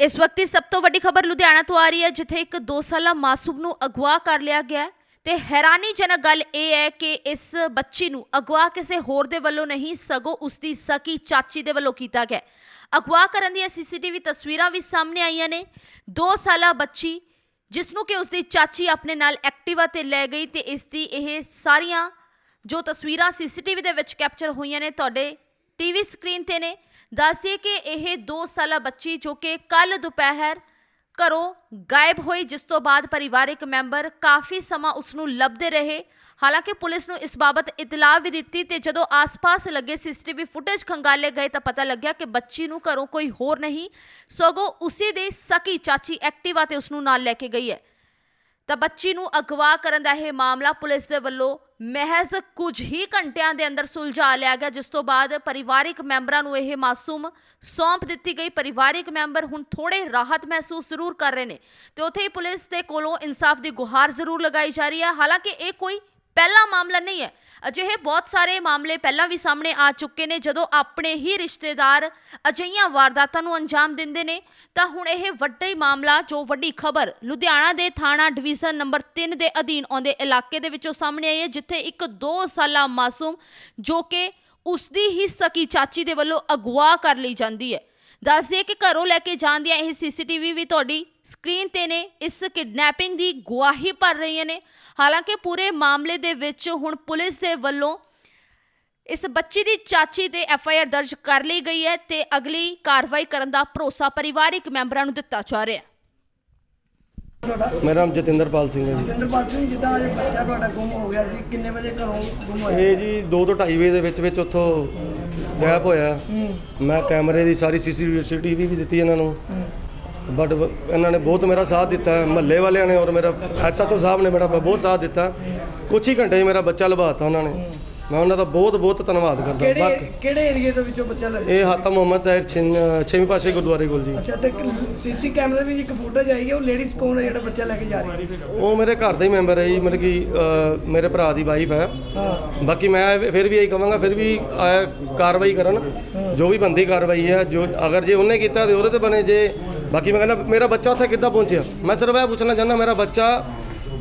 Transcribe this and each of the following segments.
ਇਸ ਵਕਤ ਦੀ ਸਭ ਤੋਂ ਵੱਡੀ ਖਬਰ ਲੁਧਿਆਣਾ ਤੋਂ ਆ ਰਹੀ ਹੈ, ਜਿੱਥੇ ਇੱਕ 2 ਸਾਲਾ ਮਾਸੂਮ ਨੂੰ ਅਗਵਾ ਕਰ ਲਿਆ ਗਿਆ ਹੈ। ਤੇ ਹੈਰਾਨੀਜਨਕ ਗੱਲ ਇਹ ਹੈ ਕਿ ਇਸ ਬੱਚੀ ਨੂੰ ਅਗਵਾ ਕਿਸੇ ਹੋਰ ਦੇ ਵੱਲੋਂ ਨਹੀਂ, ਸਗੋਂ ਉਸ ਦੀ ਸਕੀ ਚਾਚੀ ਦੇ ਵੱਲੋਂ ਕੀਤਾ ਗਿਆ ਅਗਵਾ ਕਰਨ ਦੀਆਂ ਸੀਸੀਟੀਵੀ ਤਸਵੀਰਾਂ ਵੀ ਸਾਹਮਣੇ ਆਈਆਂ ਨੇ। 2 ਸਾਲਾ ਬੱਚੀ, ਜਿਸ ਨੂੰ ਕਿ ਉਸ ਦੀ ਚਾਚੀ ਆਪਣੇ ਨਾਲ ਐਕਟਿਵਾ ਤੇ ਲੈ ਗਈ ਤੇ ਇਸ ਦੀ ਇਹ ਸਾਰੀਆਂ ਜੋ ਤਸਵੀਰਾਂ ਸੀਸੀਟੀਵੀ ਦੇ ਵਿੱਚ ਕੈਪਚਰ ਹੋਈਆਂ ਨੇ, ਤੁਹਾਡੇ ਟੀਵੀ ਸਕਰੀਨ ਤੇ ਨੇ। ਦੱਸਿਏ ਕਿ ਇਹ 2 ਸਾਲਾ ਬੱਚੀ ਜੋ ਕਿ ਕੱਲ ਦੁਪਹਿਰ ਘਰੋਂ ਗਾਇਬ ਹੋਈ, ਜਿਸ ਤੋਂ ਬਾਅਦ ਪਰਿਵਾਰਕ ਮੈਂਬਰ ਕਾਫੀ ਸਮਾਂ ਉਸ ਨੂੰ ਲੱਭਦੇ ਰਹੇ। ਹਾਲਾਂਕਿ ਪੁਲਿਸ ਨੂੰ ਇਸ ਬਾਬਤ ਇਤਲਾਹ ਵੀ ਦਿੱਤੀ ਤੇ ਜਦੋਂ ਆਸ-ਪਾਸ ਲੱਗੇ ਸੀਸੀਟੀਵੀ ਫੁਟੇਜ ਖੰਗਾਲੇ ਗਏ ਤਾਂ ਪਤਾ ਲੱਗਿਆ ਕਿ ਬੱਚੀ ਨੂੰ ਘਰੋਂ ਕੋਈ ਹੋਰ ਨਹੀਂ, ਸਗੋਂ ਉਸੇ ਦੇ ਸਕੀ ਚਾਚੀ ਐਕਟਿਵਾ ਤੇ ਉਸ ਨੂੰ ਨਾਲ ਲੈ ਕੇ ਗਈ ਹੈ। ਤਾਂ ਬੱਚੀ ਨੂੰ ਅਗਵਾ ਕਰਨ ਦਾ ਇਹ ਮਾਮਲਾ ਪੁਲਿਸ ਦੇ ਵੱਲੋਂ ਮਹਿਜ਼ ਕੁਝ ਹੀ ਘੰਟਿਆਂ ਦੇ ਅੰਦਰ ਸੁਲਝਾ ਲਿਆ ਗਿਆ, ਜਿਸ ਤੋਂ ਬਾਅਦ ਪਰਿਵਾਰਿਕ ਮੈਂਬਰਾਂ ਨੂੰ ਇਹ ਮਾਸੂਮ ਸੌਂਪ ਦਿੱਤੀ ਗਈ। ਪਰਿਵਾਰਿਕ ਮੈਂਬਰ ਹੁਣ ਥੋੜੇ ਰਾਹਤ ਮਹਿਸੂਸ ਜ਼ਰੂਰ ਕਰ ਰਹੇ ਨੇ ਤੇ ਉੱਥੇ ਹੀ ਪੁਲਿਸ ਦੇ ਕੋਲੋਂ ਇਨਸਾਫ ਦੀ ਗੁਹਾਰ ਜ਼ਰੂਰ ਲਗਾਈ ਜਾ ਰਹੀ ਹੈ। ਹਾਲਾਂਕਿ ਇਹ ਕੋਈ ਪਹਿਲਾ ਮਾਮਲਾ ਨਹੀਂ ਹੈ। ਅਜਿਹੇ ਬਹੁਤ ਸਾਰੇ ਮਾਮਲੇ ਪਹਿਲਾਂ ਵੀ ਸਾਹਮਣੇ ਆ ਚੁੱਕੇ ਨੇ। ਜਦੋਂ ਆਪਣੇ ਹੀ ਰਿਸ਼ਤੇਦਾਰ ਅਜਿਹੀਆਂ ਵਾਰਦਾਤਾਂ ਨੂੰ ਅੰਜਾਮ ਦਿੰਦੇ ਨੇ, ਤਾਂ ਹੁਣ ਇਹ ਵੱਡਾ ਹੀ ਮਾਮਲਾ, ਜੋ ਵੱਡੀ ਖਬਰ ਲੁਧਿਆਣਾ ਦੇ ਥਾਣਾ ਡਿਵੀਜ਼ਨ ਨੰਬਰ 3 ਦੇ ਅਧੀਨ ਆਉਂਦੇ ਇਲਾਕੇ ਦੇ ਵਿੱਚੋਂ ਸਾਹਮਣੇ ਆਈ ਹੈ, ਜਿੱਥੇ ਇੱਕ 2 ਸਾਲਾ ਮਾਸੂਮ ਜੋ ਕਿ ਉਸ ਦੀ ਹੀ ਸਕੀ ਚਾਚੀ ਦੇ ਵੱਲੋਂ ਅਗਵਾ ਕਰ ਲਈ ਜਾਂਦੀ ਹੈ। ਦੱਸ ਦਈਏ ਕਿ ਘਰੋਂ ਲੈ ਕੇ ਜਾਣ ਦੀਆਂ ਇਹ ਸੀਸੀਟੀਵੀ ਵੀ ਤੁਹਾਡੀ ਸਕਰੀਨ ਤੇ ਨੇ ਇਸ ਕਿਡਨੈਪਿੰਗ ਦੀ ਗਵਾਹੀ ਭਰ ਰਹੀਆਂ ਨੇ। ਹਾਲਾਂਕਿ ਪੂਰੇ ਮਾਮਲੇ ਦੇ ਵਿੱਚ ਹੁਣ ਪੁਲਿਸ ਦੇ ਵੱਲੋਂ ਇਸ ਬੱਚੀ ਦੀ ਚਾਚੀ ਤੇ ਐਫ ਆਈ ਆਰ ਦਰਜ ਕਰ ਲਈ ਗਈ ਹੈ ਤੇ ਅਗਲੀ ਕਾਰਵਾਈ ਕਰਨ ਦਾ ਭਰੋਸਾ ਪਰਿਵਾਰਿਕ ਮੈਂਬਰਾਂ ਨੂੰ ਦਿੱਤਾ ਜਾ ਰਿਹਾ ਹੈ। ਤੁਹਾਡਾ ਮੇਰਾ ਨਾਮ ਜਤਿੰਦਰਪਾਲ ਸਿੰਘ ਹੈ ਜੀ। ਜਿੰਦਰਪਾਲ ਸਿੰਘ ਜਿੱਦਾਂ ਅਜੇ ਬੱਚਾ ਤੁਹਾਡਾ ਗੁੰਮ ਹੋ ਗਿਆ ਸੀ ਕਿੰਨੇ ਵਜੇ ਘਰੋਂ ਗੁੰਮ ਹੋਇਆ? ਇਹ ਜੀ 2 ਤੋਂ 2.5 ਵਜੇ ਦੇ ਵਿੱਚ ਵਿੱਚ ਉੱਥੋਂ ਗਾਇਬ ਹੋਇਆ। ਮੈਂ ਕੈਮਰੇ ਦੀ ਸਾਰੀ ਸੀਸੀਟੀਵੀ ਵੀ ਦਿੱਤੀ ਇਹਨਾਂ ਨੂੰ। ਬਟ ਇਹਨਾਂ ਨੇ ਬਹੁਤ ਮੇਰਾ ਸਾਥ ਦਿੱਤਾ। ਮਹੱਲੇ ਵਾਲਿਆਂ ਨੇ ਔਰ ਮੇਰਾ ਐਸਐਚਓ ਸਾਹਿਬ ਨੇ ਮੇਰਾ ਬਹੁਤ ਸਾਥ ਦਿੱਤਾ। ਕੁਛ ਹੀ ਘੰਟੇ 'ਚ ਮੇਰਾ ਬੱਚਾ ਲਭਾਤਾ ਉਹਨਾਂ ਨੇ। ਮੈਂ ਉਹਨਾਂ ਦਾ ਬਹੁਤ ਬਹੁਤ ਧੰਨਵਾਦ ਕਰਦਾ ਕਿਹੜੇ ਬਾਕੀ ਕਿਹੜੇ ਏਰੀਏ ਦੇ ਵਿੱਚੋਂ ਬੱਚਾ ਲੱਗਿਆ ਇਹ ਹਾਤਾ ਮੁਹੰਮਦ ਤਾਹਿਰ ਛਿੰਨ- ਛੇਵੀਂ ਪਾਸੇ ਗੁਰਦੁਆਰੇ ਕੋਲ ਜੀ। ਅੱਛਾ ਤੇ ਸੀਸੀ ਕੈਮਰੇ ਵਿੱਚ ਇੱਕ ਫੁਟੇਜ ਆਈ ਹੈ ਉਹ ਲੇਡੀਜ਼ ਕੌਣ ਹੈ ਜਿਹੜਾ ਬੱਚਾ ਲੈ ਕੇ ਜਾ ਰਹੀ ਹੈ? ਉਹ ਮੇਰੇ ਘਰ ਦਾ ਹੀ ਮੈਂਬਰ ਹੈ ਜੀ ਮਤਲਬ ਕਿ ਮੇਰੇ ਭਰਾ ਦੀ ਵਾਈਫ ਹੈ। ਹਾਂ। ਬਾਕੀ ਮੈਂ ਫਿਰ ਵੀ ਇਹੀ ਕਹਾਂਗਾ ਫਿਰ ਵੀ ਅਹ, ਕਾਰਵਾਈ ਕਰਨ ਜੋ ਵੀ ਬੰਦੀ ਕਾਰਵਾਈ ਹੈ ਜੋ ਅਗਰ ਜੇ ਉਹਨੇ ਕੀਤਾ ਤੇ ਉਹਦੇ ਤੇ ਬਣੇ ਜੇ। ਬਾਕੀ ਮੈਂ ਕਹਿੰਦਾ ਮੇਰਾ ਬੱਚਾ ਉੱਥੇ ਕਿੱਦਾਂ ਪਹੁੰਚਿਆ? ਮੈਂ ਸਿਰਫ ਇਹ ਪੁੱਛਣਾ ਚਾਹੁੰਦਾ ਮੇਰਾ ਬੱਚਾ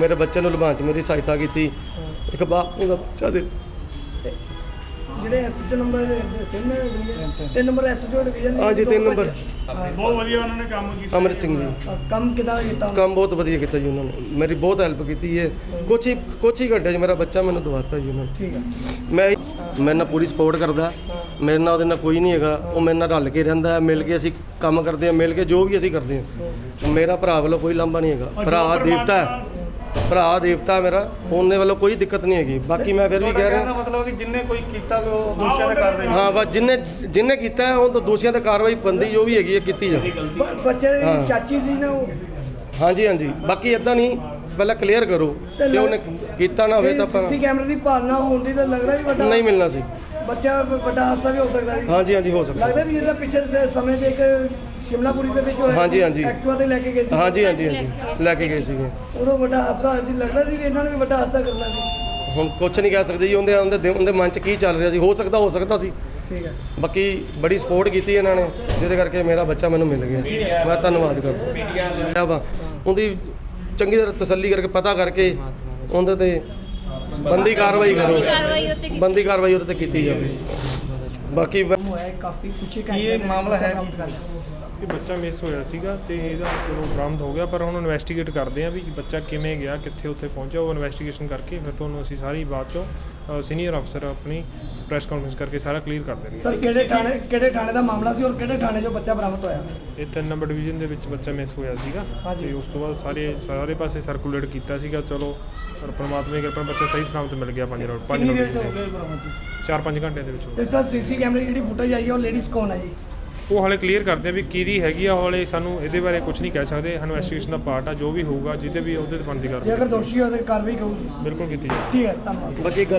ਮੇਰੇ ਬੱਚੇ ਨੂੰ ਲਭਾਉਣ 'ਚ ਮੇਰੀ ਸਹਾਇਤਾ ਕੀਤੀ। ਇੱਕ ਬਾਪ ਨੂੰ ਦਾ ਬੱਚਾ ਦੇ ਜਿਹੜੇ ਐਸਐਚਓ ਨੰਬਰ ਤਿੰਨ ਤਿੰਨ ਨੰਬਰ ਐਸਐਚਓ ਡਿਵੀਜ਼ਨ ਹਾਂਜੀ, ਤਿੰਨ ਨੰਬਰ। ਬਹੁਤ ਵਧੀਆ ਉਹਨਾਂ ਨੇ ਕੰਮ ਕੀਤਾ। ਅਮਰਿਤ ਸਿੰਘ ਜੀ। ਕੰਮ ਕਿਦਾਂ ਕੀਤਾ ਕੰਮ ਬਹੁਤ ਵਧੀਆ ਕੀਤਾ ਜੀ ਉਹਨਾਂ ਨੇ। ਮੇਰੀ ਬਹੁਤ ਹੈਲਪ ਕੀਤੀ ਹੈ ਕੁਛ ਹੀ ਕੁਛ ਹੀ ਘੰਟੇ 'ਚ ਮੇਰਾ ਬੱਚਾ ਮੈਨੂੰ ਦਵਾਤਾ ਜੀ ਉਹਨਾਂ ਨੇ। ਠੀਕ ਹੈ ਮੈਂ ਮੇਰੇ ਨਾਲ ਪੂਰੀ ਸਪੋਰਟ ਕਰਦਾ। ਮੇਰੇ ਨਾਲ ਉਹਦੇ ਨਾਲ ਕੋਈ ਨਹੀਂ ਹੈਗਾ। ਉਹ ਮੇਰੇ ਨਾਲ ਰਲ ਕੇ ਰਹਿੰਦਾ ਹੈ। ਮਿਲ ਕੇ ਅਸੀਂ ਕੰਮ ਕਰਦੇ ਹਾਂ। ਮਿਲ ਕੇ ਜੋ ਵੀ ਅਸੀਂ ਕਰਦੇ ਹਾਂ। ਮੇਰਾ ਭਰਾ ਵੱਲੋਂ ਕੋਈ ਲਾਂਭਾ ਨਹੀਂ ਹੈਗਾ। ਭਰਾ ਦੇਵਤਾ ਹੈ। ਭਰਾ ਦੇਵਤਾ ਮੇਰਾ ਉਹਨੇ ਵੱਲੋਂ ਕੋਈ ਦਿੱਕਤ ਨਹੀਂ ਹੈਗੀ। ਬਾਕੀ ਮੈਂ ਫਿਰ ਵੀ ਕਹਿ ਰਿਹਾ ਮਤਲਬ ਕਿ ਜਿੰਨੇ ਕੋਈ ਕੀਤਾ ਉਹ ਦੋਸ਼ੀਆਂ ਦੇ ਕਾਰਵਾਈ ਹਾਂ ਬਸ ਜਿੰਨੇ ਜਿੰਨੇ ਕੀਤਾ ਉਹ ਤਾਂ ਦੋਸ਼ੀਆਂ ਤੇ ਕਾਰਵਾਈ ਬੰਦੀ ਜੋ ਵੀ ਹੈਗੀ ਹੈ ਕੀਤੀ ਜਾਵੇ। ਬੱਚੇ ਦੀ। ਚਾਚੀ ਸੀ ਨਾ ਉਹ? ਹਾਂਜੀ ਹਾਂਜੀ। ਬਾਕੀ ਇਦਾਂ ਨਹੀਂ ਪਹਿਲਾਂ ਕਲੀਅਰ ਕਰੋ। ਕਿ ਉਹਨੇ ਕੀਤਾ ਨਾ ਹੋਵੇ ਤਾਂ ਆਪਾਂ ਕੈਮਰੇ ਦੀ ਭਾਲਣਾ ਹੋਣ ਦੀ ਤਾਂ ਲੱਗਦਾ ਵੀ ਵੱਡਾ ਨਹੀਂ ਮਿਲਣਾ ਸੀ। ਬੱਚਾ ਵੱਡਾ ਹਾਦਸਾ ਵੀ ਹੋ ਸਕਦਾ ਸੀ ਹਾਂਜੀ ਹਾਂਜੀ ਹੋ ਸਕਦਾ। ਲੱਗਦਾ ਵੀ ਇਹਦਾ ਪਿੱਛੇ ਸੇ ਸਮੇਂ ਤੇ ਇੱਕ ਸ਼ਿਮਲਾਪੁਰੀ ਦੇ ਵਿੱਚ ਹੋਇਆ ਹਾਂਜੀ, ਸੀ, ਹਾਂਜੀ। ਐਕਟਿਵਾ ਤੇ ਲੈ ਕੇ ਗਏ ਸੀ। ਹਾਂਜੀ ਹਾਂਜੀ ਹਾਂਜੀ। ਲੈ ਕੇ ਗਏ ਸੀਗੇ। ਉਦੋਂ ਵੱਡਾ ਹਾਦਸਾ ਹੋਇਆ ਸੀ ਲੱਗਦਾ ਸੀ ਵੀ ਇਹਨਾਂ ਨੇ ਵੀ ਵੱਡਾ ਹਾਦਸਾ ਕਰਨਾ ਸੀ ਹੁਣ ਕੁਝ ਨਹੀਂ ਕਹਿ ਸਕਦੇ ਜੀ। ਉਹਦੇ ਉਹਦੇ ਦਿ- ਉਹਦੇ ਮਨ 'ਚ ਕੀ ਚੱਲ ਰਿਹਾ ਸੀ? ਹੋ ਸਕਦਾ ਹੋ ਸਕਦਾ ਸੀ। ਠੀਕ ਹੈ। ਬਾਕੀ ਬੜੀ ਸਪੋਰਟ ਕੀਤੀ ਇਹਨਾਂ ਨੇ। ਜਿਹਦੇ ਕਰਕੇ ਮੇਰਾ ਬੱਚਾ ਮੈਨੂੰ ਮਿਲ ਗਿਆ। ਮੈਂ ਧੰਨਵਾਦ ਕਰਦਾ। ਵਾ ਉਹਦੀ ਚੰਗੀ ਤਰ੍ਹਾਂ ਤਸੱਲੀ ਕਰਕੇ ਪਤਾ ਕਰਕੇ ਉਹਦੇ ਤੇ ਬੰਦੀ ਕਾਰਵਾਈ ਕਰੋ। ਬੰਦੀ ਕਾਰਵਾਈ ਉਹਦੇ ਤੇ ਕੀਤੀ ਜਾਵੇ। ਬਾਕੀ ਹੋਇਆ ਹੈ, ਕਾਫੀ ਕੁਛ ਇਹ ਮਾਮਲਾ ਹੈ। ਕੀ? ਇਹ ਬੱਚਾ ਮਿਸ ਹੋਇਆ ਸੀਗਾ ਤੇ ਇਹਦਾ ਚਲੋ ਬਰਾਮਦ ਹੋ ਗਿਆ ਪਰ ਹੁਣ ਇਨਵੈਸਟੀਗੇਟ ਕਰਦੇ ਆ ਵੀ ਬੱਚਾ ਕਿਵੇਂ ਗਿਆ ਕਿੱਥੇ ਉੱਥੇ ਪਹੁੰਚਿਆ ਉਹ ਇਨਵੈਸਟੀਗੇਸ਼ਨ ਕਰਕੇ ਫਿਰ ਤੁਹਾਨੂੰ ਅਸੀਂ ਸਾਰੀ ਬਾਤ ਚੋਂ ਸੀਨੀਅਰ ਅਫਸਰ ਆਪਣੀ ਪ੍ਰੈਸ ਕਾਨਫਰੰਸ ਕਰਕੇ ਸਾਰਾ ਕਲੀਅਰ ਕਰ ਦੇਣਗੇ। ਸਰ ਕਿਹੜੇ ਥਾਣੇ ਕਿਹੜੇ ਥਾਣੇ ਦਾ ਮਾਮਲਾ ਸੀ ਔਰ ਕਿਹੜੇ ਥਾਣੇ 'ਚੋਂ ਬੱਚਾ ਬਰਾਮਦ ਹੋਇਆ? ਇਹ ਤਿੰਨ ਨੰਬਰ ਡਿਵੀਜ਼ਨ ਦੇ ਵਿੱਚ ਬੱਚਾ ਮਿਸ ਹੋਇਆ ਸੀਗਾ ਹਾਂਜੀ। ਤੇ ਉਸ ਤੋਂ ਬਾਅਦ ਸਾਰੇ ਸਾਰੇ ਪਾਸੇ ਸਰਕੂਲੇਟ ਕੀਤਾ ਸੀਗਾ ਚਲੋ ਪਰ ਪਰਮਾਤਮਾ ਦੀ ਕਿਰਪਾ ਨਾਲ ਬੱਚਾ ਸਹੀ ਸਲਾਮਤ ਮਿਲ ਗਿਆ 5 ਰੋਡ 5 ਕਿੰਨੀ ਰੋਡ ਦੇਰ ਚ ਹੋ ਬਰਾਮਦ? 4-5 ਘੰਟੇ ਦੇ ਵਿੱਚ ਹੋ ਤੇ ਸਰ ਸੀਸੀ ਕੈਮਰੇ ਦੀ ਜਿਹੜੀ ਫੁਟੇਜ ਆਈ ਹੈ ਉਹ ਲੇਡੀਜ਼ ਕੌਣ ਹੈ ਜੀ? ਉਹ ਹਾਲੇ ਕਲੀਅਰ ਕਰਦੇ ਆ ਵੀ ਕਿਹਦੀ ਹੈਗੀ ਆ ਹਾਲੇ ਸਾਨੂੰ ਇਹਦੇ ਬਾਰੇ ਕੁਝ ਨਹੀਂ ਕਹਿ ਸਕਦੇ। ਇਨਵੈਸਟੀਗੇਸ਼ਨ ਦਾ ਪਾਰਟ ਆ ਜੋ ਵੀ ਹੋਊਗਾ ਜਿਹਦੇ ਵੀ ਉਹਦੇ ਤੇ ਬਣਦੀ ਜੇ ਕਰਦੇ ਅਗਰ ਦੋਸ਼ੀ ਹੋਵੇ ਤਾਂ ਕਾਰਵਾਈ ਕਰੂਗੀ ਬਿਲਕੁਲ ਕੀਤੀ ਜਾਵੇ ਠੀਕ ਹੈ ਧੰਨਵਾਦ। ਬਾਕੀ ਗੱਲ